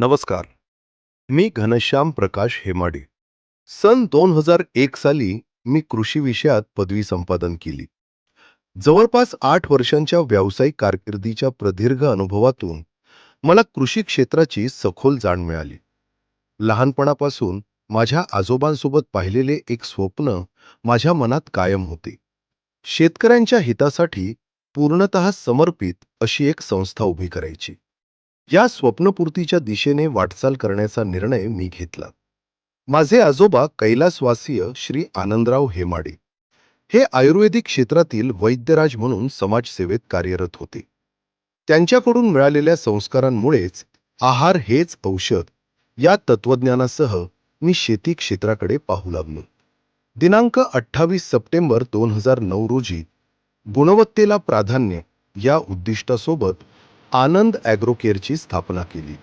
नमस्कार. मी घनश्याम प्रकाश हेमाडे. सन दोन हजार एक साली मी कृषी विषयात पदवी संपादन केली. जवळपास आठ वर्षांच्या व्यावसायिक कारकिर्दीच्या प्रदीर्घ अनुभवातून मला कृषी क्षेत्राची सखोल जाण मिळाली. लहानपणापासून माझ्या आजोबांसोबत पाहिलेले एक स्वप्न माझ्या मनात कायम होते. शेतकऱ्यांच्या हितासाठी पूर्णतः समर्पित अशी एक संस्था उभी करायची. या स्वप्नपूर्तीच्या दिशेने वाटचाल करण्याचा निर्णय मी घेतला. माझे आजोबा कैलासवासीय श्री आनंदराव हेमाडे. हे आयुर्वेदिक क्षेत्रातील वैद्यराज म्हणून समाजसेवेत कार्यरत होते. त्यांच्याकडून मिळालेल्या संस्कारांमुळेच आहार हेच औषध या तत्वज्ञानासह मी शेती क्षेत्राकडे पाहू लागलो. दिनांक अठ्ठावीस सप्टेंबर दोन हजार नऊ रोजी गुणवत्तेला प्राधान्य या उद्दिष्टासोबत आनंद ॲग्रोकेअरची स्थापना केली.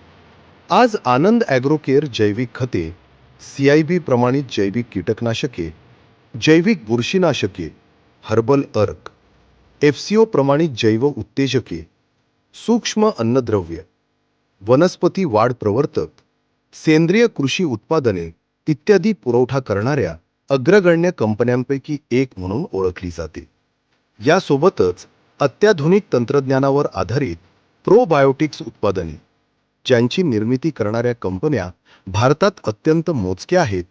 आज आनंद ॲग्रोकेअर जैविक खते सी आय बी प्रमाणित जैविक कीटकनाशके जैविक बुरशीनाशके हर्बल अर्क एफ सी ओ प्रमाणित जैव उत्तेजके सूक्ष्म अन्नद्रव्य वनस्पती वाढ प्रवर्तक सेंद्रिय कृषी उत्पादने इत्यादी पुरवठा करणाऱ्या अग्रगण्य कंपन्यांपैकी एक म्हणून ओळखली जाते. यासोबतच अत्याधुनिक तंत्रज्ञानावर आधारित प्रोबायोटिक्स उत्पादने ज्यांची निर्मिती करणाऱ्या कंपन्या भारतात अत्यंत मोजक्या आहेत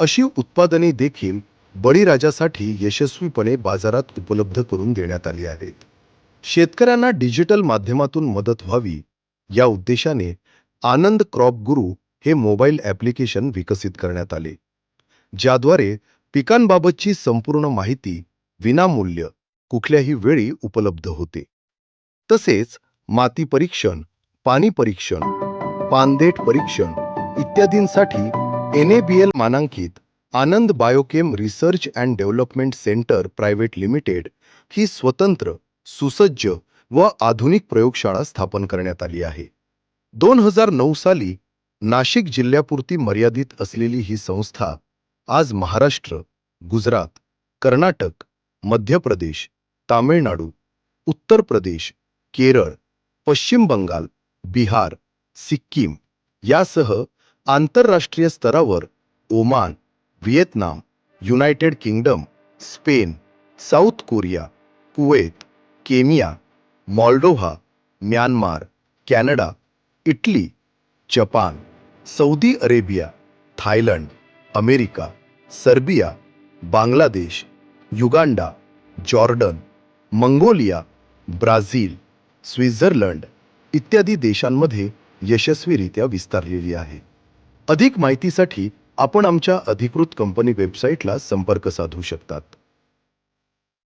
अशी उत्पादने देखील बळीराजासाठी यशस्वीपणे बाजारात उपलब्ध करून देण्यात आली आहेत. शेतकऱ्यांना डिजिटल माध्यमातून मदत व्हावी या उद्देशाने आनंद क्रॉप गुरु हे मोबाईल ॲप्लिकेशन विकसित करण्यात आले ज्याद्वारे पिकांबाबतची संपूर्ण माहिती विनामूल्य कुठल्याही वेळी उपलब्ध होते. तसेच माती परीक्षण पाणी परीक्षण पानदेट परीक्षण इत्यादींसाठी एन ए बी एल मानांकित Anand Biochem research and development centre private limited ही स्वतंत्र सुसज्ज व आधुनिक प्रयोगशाळा स्थापन करण्यात आली आहे. दोन हजार नऊ साली नाशिक जिल्ह्यापुरती मर्यादित असलेली ही संस्था आज महाराष्ट्र गुजरात कर्नाटक मध्य प्रदेश तामिळनाडू उत्तर प्रदेश केरळ पश्चिम बंगाल बिहार सिक्कीम यासह आंतरराष्ट्रीय स्तरावर Oman Vietnam United Kingdom Spain South Korea Kuwait Kenya Moldova Myanmar Canada Italy Japan Saudi Arabia Thailand America Serbia Bangladesh Uganda Jordan Mongolia Brazil Switzerland इत्यादी देशांमध्ये यशस्वीरित्या विस्तारलेली आहे. अधिक माहितीसाठी आपण आमच्या अधिकृत कंपनी वेबसाईटला संपर्क साधू शकतात.